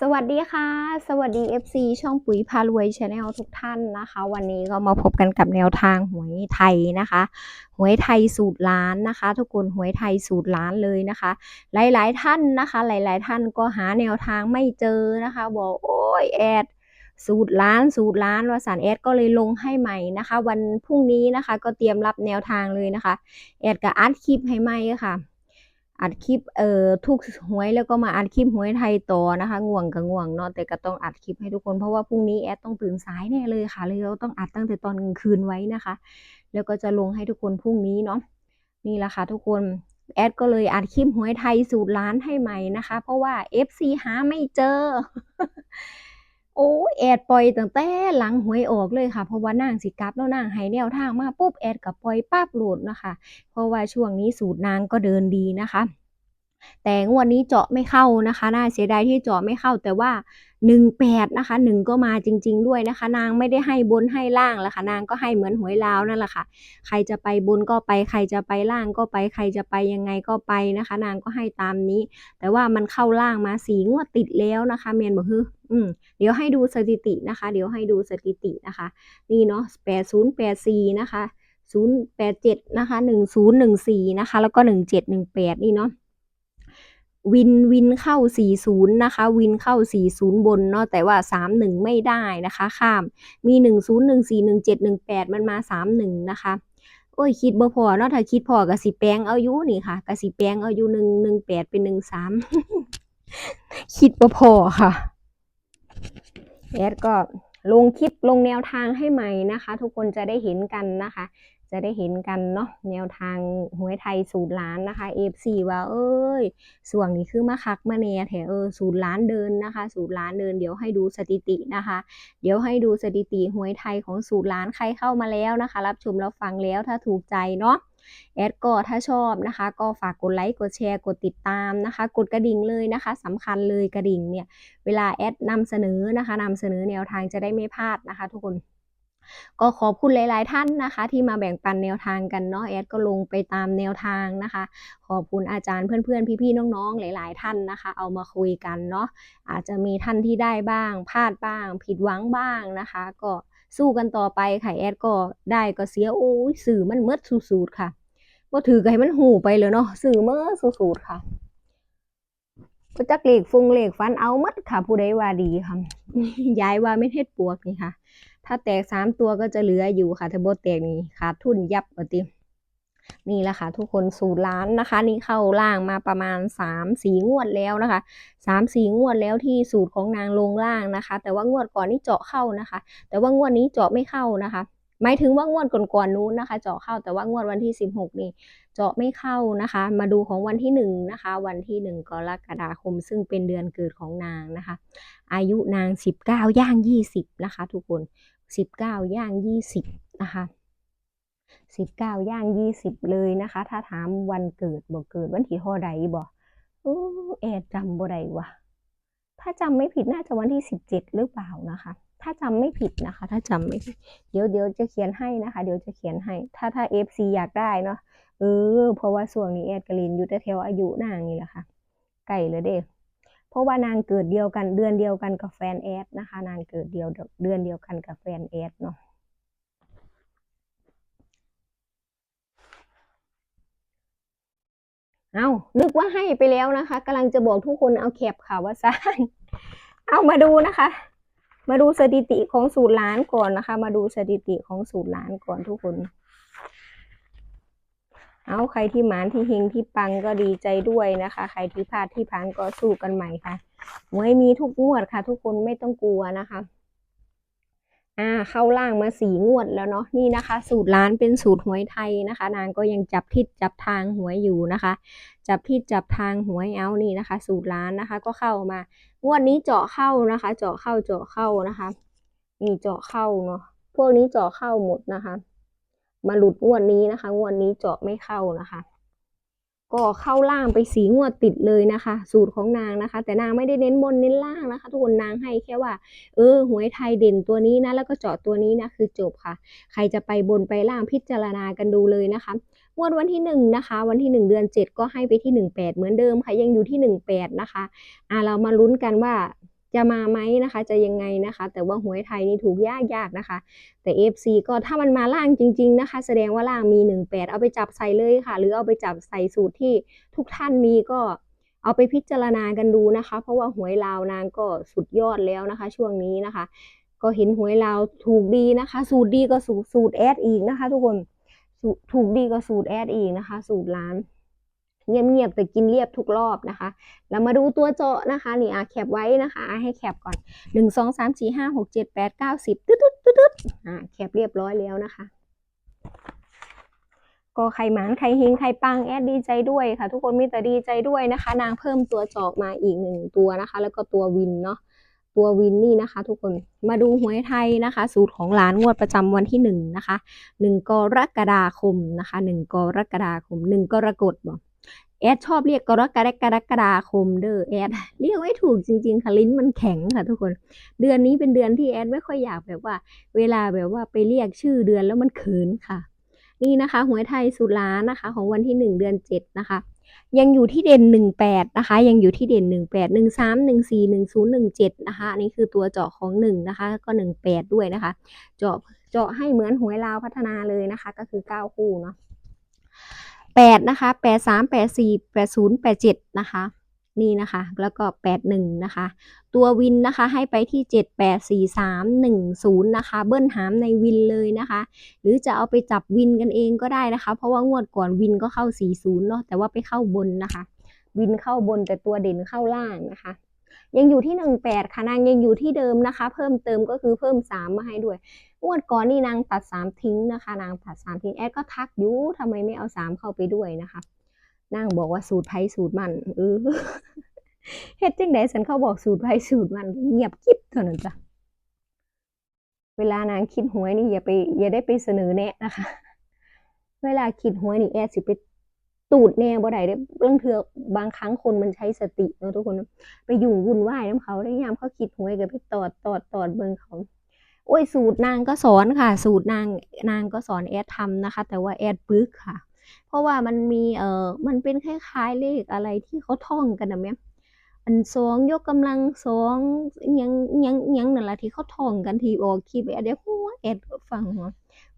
สวัสดีค่ะ สวัสดี FC ช่องปุ๋ยพารวยชาแนลทุกท่านนะคะ วันนี้ก็มาพบกันกับแนวทางหวยไทยนะคะ หวยไทยสูตรล้านนะคะ ทุกคนหวยไทยสูตรล้านเลยนะคะ หลายๆท่านนะคะ หลายๆท่านก็หาแนวทางไม่เจอนะคะ บอกโอ้ยแอดสูตรล้านสูตรล้านวสานแอดก็เลยลงให้ใหม่นะคะ วันพรุ่งนี้นะคะ ก็เตรียมรับแนวทางเลยนะคะแอดก็อัดคลิปให้ใหม่ค่ะ อัดคลิปเอ่อทุกหวยแล้วก็มาอัดคลิปหวยไทยต่อนะคะ ง่วงกับง่วงเนาะแต่ก็ต้องอัดคลิปให้ทุกคนเพราะว่าพรุ่งนี้แอดต้องตื่นสายแน่เลยค่ะเลยเราต้องอัดตั้งแต่ตอนกลางคืนไว้นะคะ แล้วก็จะลงให้ทุกคนพรุ่งนี้เนาะนี่แหละค่ะทุกคนแอดก็เลยอัดคลิปหวยไทยสูตรล้านให้ใหม่นะคะ เพราะว่า FC หาไม่เจอ โอ้แอดปล่อยตั้งแต่หลังหวยออกเลยค่ะ เพราะว่านางสิกลับแล้วนางให้แนวทางมาปุ๊บแอดกับปล่อยปั๊บโหลดนะคะ เพราะว่าช่วงนี้สูตรนางก็เดินดีนะคะ แต่งวดนี้เจาะไม่เข้านะคะ น่าเสียดายที่เจาะไม่เข้า แต่ว่า 18 นะคะ 1 ก็มาจริง ๆ ด้วยนะคะ นางไม่ได้ให้บนให้ล่างแล้วค่ะ นางก็ให้เหมือนหวยลาวนั่นแหละค่ะ ใครจะไปบนก็ไป ใครจะไปล่างก็ไป ใครจะไปยังไงก็ไปนะคะ นางก็ให้ตามนี้ แต่ว่ามันเข้าล่างมาสีงวดติดแล้วนะคะเมียนบอกฮึอืมเดี๋ยวให้ดูสถิตินะคะ เดี๋ยวให้ดูสถิตินะคะ นี่เนาะ8084 นะคะ 087 นะคะ 1014 นะคะ แล้วก็ 1718 นี่เนาะ วินวินเข้า 40 นะคะ วินเข้า 40 บนเนาะแต่ว่า 31 ไม่ได้นะคะ ข้ามมี 10 14 17 18 มันมา 31 นะคะโอ้ยคิดบ่พอเนาะถ้าคิดพอก็สิแปลงเอาอยู่นี่ค่ะก็สิแปลงเอาอยู่1 18เป็น13คิดบ่พอค่ะแอดก็ลงคลิปลงแนวทางให้ใหม่นะคะ ทุกคนจะได้เห็นกันนะคะ จะได้เห็นกันเนาะแนวทางหวยไทยสูตรล้านนะคะ F4 ว่าเอ้ยส่วงนี้คือมาคักมาแน่แถเออสูตรล้านเดินนะคะสูตรล้านเดินเดี๋ยวให้ดูสถิตินะคะ เดี๋ยวให้ดูสถิติหวยไทยของสูตรล้านใครเข้ามาแล้วนะคะ รับชมแล้วฟังแล้วถ้าถูกใจเนาะแอดก็ถ้าชอบนะคะ ก็ฝากกดไลค์กดแชร์กดติดตามนะคะ กดกระดิ่งเลยนะคะสำคัญเลยกระดิ่งเนี่ยเวลาแอดนำเสนอนะคะนำเสนอแนวทางจะได้ไม่พลาดนะคะ ทุกคน ก็ขอบคุณหลาย ๆ ท่านนะคะ ที่มาแบ่งปันแนวทางกันเนาะแอดก็ลงไปตามแนวทางนะคะ ขอบคุณอาจารย์เพื่อน ๆ พี่ ๆ น้อง ๆ หลาย ๆ ท่านนะคะ เอามาคุยกันเนาะอาจจะมีท่านที่ได้บ้างพลาดบ้าง ผิดหวังบ้างนะคะ ก็สู้กันต่อไปค่ะแอดก็ได้ก็เสียโอ้ยสื่อมันเมดสูดๆค่ะก็ถือก็ให้มันหูไปเลยเนาะสื่อเมดสูดๆค่ะ ก็จักเลขฟงเลขฟันเอาหมัดค่ะ ผู้ใดว่าดีค่ะย้ายว่าไม่เทศปวกนี่ค่ะ ถ้าแตกสามตัวก็จะเหลืออยู่ค่ะถ้าบ่แตกนี่ขาดทุนยับปตินี่แหละค่ะ ทุกคนสูตรล้านนะคะ นี่เข้าล่างมาประมาณสามสีงวดแล้วนะคะสามสีงวดแล้วที่สูตรของนางลงล่างนะคะ แต่ว่างวดก่อนนี่เจาะเข้านะคะ แต่ว่างวดนี้เจาะไม่เข้านะคะ หมายถึงว่างวดก่อนๆนู้นนะคะ เจาะเข้าแต่ว่างวดวันที่สิบหกนี่เจาะไม่เข้านะคะ มาดูของวันที่หนึ่งนะคะ วันที่หนึ่งกรกฎาคม ซึ่งเป็นเดือนเกิดของนางนะคะ อายุนางสิบเก้าย่างยี่สิบนะคะ ทุกคนสิบเก้าย่างยี่สิบนะคะสิบเก้าย่างยี่สิบเลยนะคะ ถ้าถามวันเกิดบอกเกิดวันที่เท่าใดบอกโอ้แอดจำบ่ได้วะถ้าจำไม่ผิดน่าจะวันที่สิบเจ็ดหรือเปล่านะคะ ถ้าจำไม่ผิดนะคะ ถ้าจำไม่ผิดเดี๋ยวเดี๋ยวจะเขียนให้นะคะ เดี๋ยวจะเขียนให้ ถ้าถ้าเอฟซีอยากได้เนาะเออเพราะว่าส่วงนี้แอดกลินอยู่แต่แถวอายุนางนี่แหละค่ะไก่เลยเด้เพราะว่านางเกิดเดียวกันเดือนเดียวกันกับแฟนแอดนะคะ นางเกิดเดียวเดือนเดียวกันกับแฟนแอดเนาะเอานึกว่าให้ไปแล้วนะคะกำลังจะบอกทุกคนเอาแคปค่ะว่าซ่านเอามาดูนะคะ มาดูสถิติของสูตรล้านก่อนนะคะ มาดูสถิติของสูตรล้านก่อนทุกคน เอาใครที่หมานที่เฮงที่ปังก็ดีใจด้วยนะคะ ใครที่พลาดที่พังก็สู้กันใหม่ค่ะหวยมีทุกงวดค่ะ ทุกคนไม่ต้องกลัวนะคะ อ่าเข้าล่างมาสีงวดแล้วเนาะนี่นะคะ สูตรล้านเป็นสูตรหวยไทยนะคะ นางก็ยังจับทิศจับทางหวยอยู่นะคะ จับทิศจับทางหวยเอานี่นะคะ สูตรล้านนะคะ ก็เข้ามางวดนี้เจาะเข้านะคะ เจาะเข้าเจาะเข้านะคะนี่เจาะเข้าเนาะพวกนี้เจาะเข้าหมดนะคะ มาหลุดงวดนี้นะคะงวดนี้เจาะไม่เข้านะคะ ก็เข้าล่างไปสีงวดติดเลยนะคะ สูตรของนางนะคะ แต่นางไม่ได้เน้นบนเน้นล่างนะคะ ทุกคนนางให้แค่ว่า เออหวยไทยเด่นตัวนี้นะแล้วก็เจาะตัวนี้นะคือจบค่ะ ใครจะไปบนไปล่างพิจารณากันดูเลยนะคะงวดวันที่หนึ่งนะคะ วันที่หนึ่งเดือนเจ็ดก็ให้ไปที่หนึ่งแปดเหมือนเดิมค่ะยังอยู่ที่หนึ่งแปดนะคะอ่าเรามาลุ้นกันว่า จะมาไหมนะคะ จะยังไงนะคะ แต่ว่าหวยไทยนี่ถูกยากยากนะคะ แต่ FC ก็ถ้ามันมาล่างจริง ๆนะคะ แสดงว่าล่างมี 18 เอาไปจับใส่เลยค่ะ หรือเอาไปจับใส่สูตรที่ทุกท่านมีก็เอาไปพิจารณากันดูนะคะ เพราะว่าหวยลาวนางก็สุดยอดแล้วนะคะ ช่วงนี้นะคะ ก็เห็นหวยลาวถูกดีนะคะ สูตรดีก็สูตรสูตรแอดอีกนะคะ ทุกคนถูกดีก็สูตรแอดอีกนะคะ สูตรร้าน เงียบๆแต่กินเรียบทุกรอบนะคะแล้วมาดูตัวเจาะนะคะนี่อะแคปไว้นะคะอะให้แคปก่อนหนึ่งสองสามสี่ห้าหกเจ็ดแปดเก้าสิบตึ๊ดตึ๊ดตึ๊ดตึ๊ดอะแคปเรียบร้อยแล้วนะคะก็ใครหมานใครเฮงใครปังแอดดีใจด้วยค่ะ ทุกคนมีแต่ดีใจด้วยนะคะ นางเพิ่มตัวเจาะมาอีกหนึ่งตัวนะคะ แล้วก็ตัววินเนาะตัววินนี่นะคะ ทุกคนมาดูหวยไทยนะคะ สูตรของหลานงวดประจำวันที่หนึ่งนะคะหนึ่งกรกฎาคมนะคะหนึ่งกรกฎาคมหนึ่งกรกฎบอก แอดชอบเรียกกรกฎากรกฎาคมเด้อแอดเรียกไม่ถูกจริง ๆค่ะลิ้นมันแข็งค่ะทุกคน เดือนนี้เป็นเดือนที่แอดไม่ค่อยอยากแบบว่า เวลาแบบว่าไปเรียกชื่อเดือนแล้วมันเขินค่ะ นี่นะคะหวยไทยสุดล้านะคะ ของวันที่หนึ่งเดือนเจ็ดนะคะ ยังอยู่ที่เด่นหนึ่งแปดนะคะ ยังอยู่ที่เด่นหนึ่งแปดหนึ่งสามหนึ่งสี่หนึ่งศูนย์หนึ่งเจ็ดนะคะอันนี้คือตัวเจาะของหนึ่งนะคะ ก็หนึ่งแปดด้วยนะคะ เจาะเจาะให้เหมือนหวยลาวพัฒนาเลยนะคะ ก็คือเก้าคู่เนาะ แปดนะคะแปดสามแปดสี่แปดศูนย์แปดเจ็ดนะคะนี่นะคะ แล้วก็แปดหนึ่งนะคะ ตัววินนะคะให้ไปที่เจ็ดแปดสี่สามหนึ่งศูนย์นะคะ เบิ้ลหามในวินเลยนะคะ หรือจะเอาไปจับวินกันเองก็ได้นะคะ เพราะว่างวดก่อนวินก็เข้าสี่ศูนย์เนาะแต่ว่าไปเข้าบนนะคะ วินเข้าบนแต่ตัวเด่นเข้าล่างนะคะ ยังอยู่ที่หนึ่งแปดค่ะนางยังอยู่ที่เดิมนะคะ เพิ่มเติมก็คือเพิ่มสามมาให้ด้วยงวดก่อนนี่นางตัดสามทิ้งนะคะ นางตัดสามทิ้งแอดก็ทักยู่ทำไมไม่เอาสามเข้าไปด้วยนะคะนางบอกว่าสูตรไผ่สูตรมันเออเฮ็ดจังไดฉันเขาบอกสูตรไผ่สูตรมันเงียบกิ๊บเท่านั้นจ้ะเวลานางคิดหวยนี่อย่าไปอย่าได้ไปเสนอแนะนะคะ เวลาคิดหวยนี่แอดสิไป ตูดแน่บ่ได้เด้บางเทือบางครั้งคนมันใช้สติเนาะทุกคน ไปยุ่งวุ่นวายน้ำเขาได้ยามเขาคิดหวยก็ไปตอดตอดตอดเบิ่งเขาโอ้ยสูตรนางก็สอนค่ะ สูตรนางนางก็สอนแอดทำนะคะ แต่ว่าแอดปึกค่ะ เพราะว่ามันมีเอ่อมันเป็นคล้ายๆเลขอะไรที่เขาท่องกันนะแม่อันสองยกกำลังสองยังยังยังนั่นแหละที่เขาท่องกันที่ออกคลิปแอดเดี๋ยวหัวแอดฟัง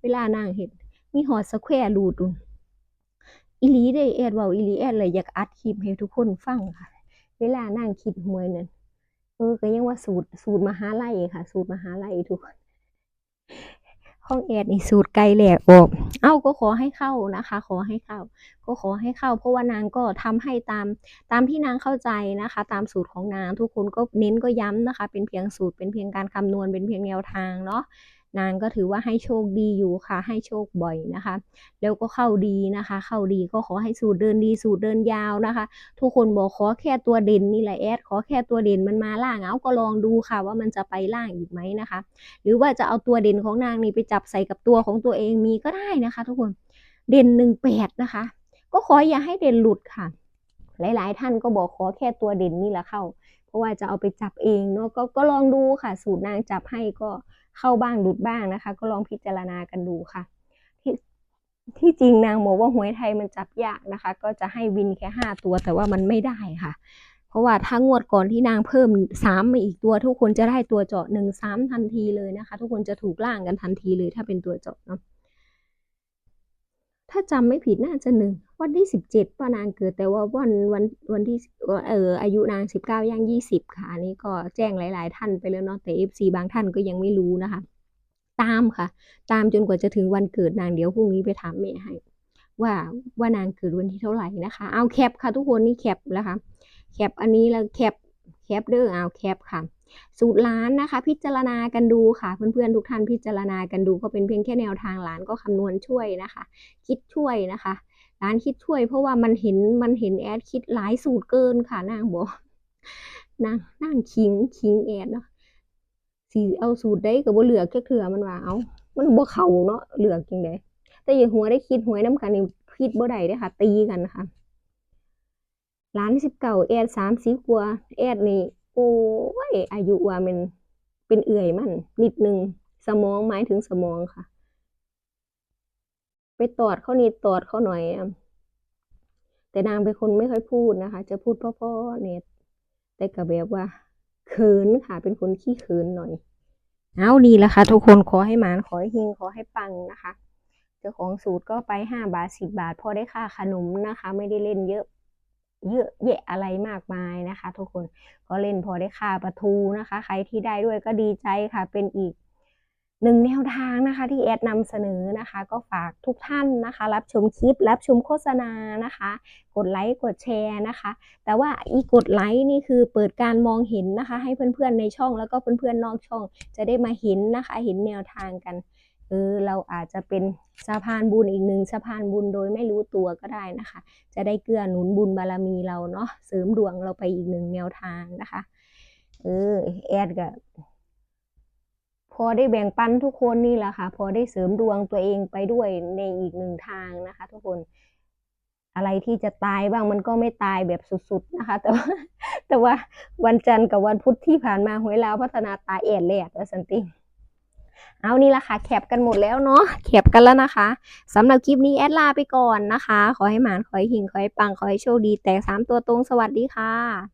เวลานางเห็นมีหอดสแควร์รูทอุ่น อีลีได้แอดเว้าอีลีแอดเลยอยากอัดคลิปให้ทุกคนฟังค่ะ เวลานางคิดหวยนั่นเออก็ยังว่าสูตรสูตรมหาลัยค่ะ สูตรมหาลัยทุกคนห้องแอดนี่สูตรไกลแหลกออก เอ้าก็ขอให้เข้านะคะ ขอให้เข้า ก็ขอให้เข้า เพราะว่านางก็ทำให้ตามตามที่นางเข้าใจนะคะ ตามสูตรของนางทุกคนก็เน้นก็ย้ำนะคะ เป็นเพียงสูตรเป็นเพียงการคำนวณเป็นเพียงแนวทางเนาะ นางก็ถือว่าให้โชคดีอยู่ค่ะ ให้โชคบ่อยนะคะ แล้วก็เข้าดีนะคะ เข้าดีก็ขอให้สูตรเดินดีสูตรเดินยาวนะคะ ทุกคนบอกขอแค่ตัวเด่นนี่แหละแอดขอแค่ตัวเด่นมันมาล่างเอาก็ลองดูค่ะ ว่ามันจะไปล่างอีกไหมนะคะ หรือว่าจะเอาตัวเด่นของนางนี่ไปจับใส่กับตัวของตัวเองมีก็ได้นะคะ ทุกคนเด่นหนึ่งแปดนะคะ ก็ขออย่าให้เด่นหลุดค่ะ หลาย ๆ ท่านก็บอกขอแค่ตัวเด่นนี่แหละเข้า เพราะว่าจะเอาไปจับเองเนาะก็ก็ลองดูค่ะ สูตรนางจับให้ก็ เข้าบ้างหลุดบ้างนะคะ ก็ลองพิจารณากันดูค่ะ ที่ที่จริงนางบอกว่าหวยไทยมันจับยากนะคะ ก็จะให้วินแค่ห้าตัวแต่ว่ามันไม่ได้ค่ะ เพราะว่าถ้างวดก่อนที่นางเพิ่มสามมาอีกตัว ทุกคนจะได้ตัวเจาะหนึ่งสามทันทีเลยนะคะ ทุกคนจะถูกล่างกันทันทีเลยถ้าเป็นตัวเจาะเนาะ ถ้าจำไม่ผิดน่าจะหนึ่งวันที่สิบเจ็ดป้านางเกิด แต่ว่าวันวันวันที่เอออายุนางสิบเก้าย่างยี่สิบค่ะอันนี้ก็แจ้งหลาย ๆ ท่านไปแล้วเนาะแต่เอฟซีบางท่านก็ยังไม่รู้นะคะ ตามค่ะ ตามจนกว่าจะถึงวันเกิดนางเดี๋ยวพรุ่งนี้ไปถามแม่ให้ ว่าว่านางเกิดวันที่เท่าไหร่นะคะ เอาแคปค่ะทุกคนนี่แคปแล้วค่ะแคปอันนี้แล้วแคปแคปเด้อเอาแคปค่ะ สูตรล้านนะคะ พิจารณากันดูค่ะเพื่อนๆทุกท่านพิจารณากันดูก็เป็นเพียงแค่แนวทางหลานก็คำนวณช่วยนะคะ คิดช่วยนะคะร้านคิดช่วย เพราะว่ามันเห็นมันเห็นแอดคิดหลายสูตรเกินค่ะนางบอกนางนางคิงคิงแอดเนาะสีเอาสูตรได้กับบ่เหลือแค่เถื่อมันว่าเอามันบ่เข้าเนาะเหลือจริงไดแต่อย่าหัวได้คิดหัวน้ำกันนี่คิดบ่ได้เด้ค่ะ ตีกันนะคะร้านสิบเก้าแอดสามสิบกว่าแอดนี่ โอ้ยอายุว่ามันเป็นเอื่อยมันนิดนึงสมองหมายถึงสมองค่ะ ไปตอดเขานิดตอดเขาหน่อยอะแต่นางเป็นคนไม่ค่อยพูดนะคะ จะพูดพ่อๆเนี่ยแต่ก็แบบว่าเขินค่ะ เป็นคนขี้เขินหน่อยเอานี่แหละค่ะ ทุกคนขอให้หมานขอให้เฮงขอให้ปังนะคะเจ้าของสูตรก็ไปห้าบาทสิบบาทพอได้ค่าขนมนะคะ ไม่ได้เล่นเยอะ เยอะแยะอะไรมากมายนะคะ ทุกคนก็เล่นพอได้ค่าประทูนะคะ ใครที่ได้ด้วยก็ดีใจค่ะ เป็นอีกหนึ่งแนวทางนะคะ ที่แอดนำเสนอนะคะ ก็ฝากทุกท่านนะคะ รับชมคลิป รับชมโฆษณานะคะ กดไลค์กดแชร์นะคะ แต่ว่าอีกดไลค์นี่คือเปิดการมองเห็นนะคะ ให้เพื่อนๆในช่องแล้วก็เพื่อนๆนอกช่อง จะได้มาเห็นนะคะ เห็นแนวทางกัน เออเราอาจจะเป็นสะพานบุญอีกหนึ่งสะพานบุญโดยไม่รู้ตัวก็ได้นะคะ จะได้เกื้อหนุนบุญบารมีเราเนาะเสริมดวงเราไปอีกหนึ่งแนวทางนะคะเออแอดก็พอได้แบ่งปันทุกคนนี่แหละค่ะ พอได้เสริมดวงตัวเองไปด้วยในอีกหนึ่งทางนะคะ ทุกคนอะไรที่จะตายบ้างมันก็ไม่ตายแบบสุดๆนะคะ แต่ว่าแต่ว่าวันจันทร์กับวันพุธที่ผ่านมาหวยลาวพัฒนาตายแอดแลดแล้วสันติ เอานี่ละค่ะแคปกันหมดแล้วเนาะแคปกันแล้วนะคะสำหรับคลิปนี้แอดลาไปก่อนนะคะ ขอให้หมานขอให้หิงขอให้ปังขอให้โชคดี แตกสามตัวตรงสวัสดีค่ะ